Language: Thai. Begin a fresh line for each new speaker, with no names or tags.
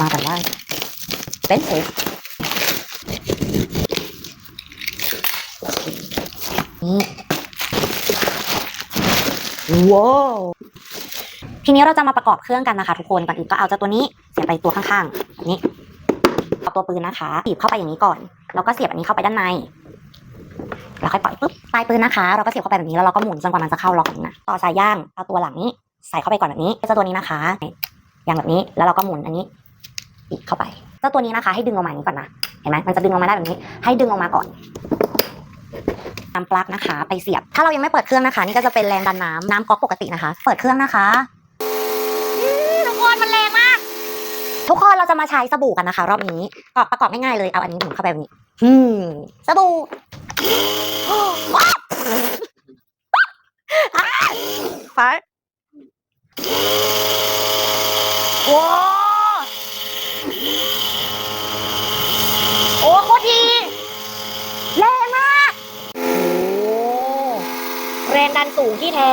มาแบบว่าเป็นเซฟนี่ว้าวทีนี้เราจะมาประกอบเครื่องกันนะคะ ทุกคนก่อนอื่นก็เอาเจ้าตัวนี้เสียบไปตัวข้างๆแบบนี้เอาตัวปืนนะคะตีบเข้าไปอย่างนี้ก่อน แล้วก็เสียบอันนี้เข้าไปด้านในแล้วค่อยปล่อยปุ๊บปลายปืนนะคะ เราก็เสียบเข้าไปแบบนี้แล้วเราก็หมุนจนกว่ามันจะเข้าล็อกนี้นะต่อสายย่างเอาตัวหลังนี้ใส่เข้าไปก่อนแบบนี้เจ้าตัวนี้นะคะย่างแบบนี้แล้วเราก็หมุนอันนี้ อีกเข้าไปเจ้าตัวนี้นะคะ ให้ดึงออกมาอย่างนี้ก่อนนะ เห็นไหมมันจะดึงออกมาได้แบบนี้ ให้ดึงออกมาก่อนนำปลั๊กนะคะ ไปเสียบ ถ้าเรายังไม่เปิดเครื่องนะคะ นี่ก็จะเป็นแรงดันน้ำน้ำก๊อกปกตินะคะ เปิดเครื่องนะคะอื้อทุกคนมันแรงมาก ทุกคนเราจะมาใช้สบู่กันนะคะ รอบนี้ก็ประกอบง่ายๆเลยเอาอันนี้หมุนเข้าไปแบบนี้อืมสบู่ไปว้าโอ้โคตรดีแรงมาก โอ้แรงดันสูงที่แท้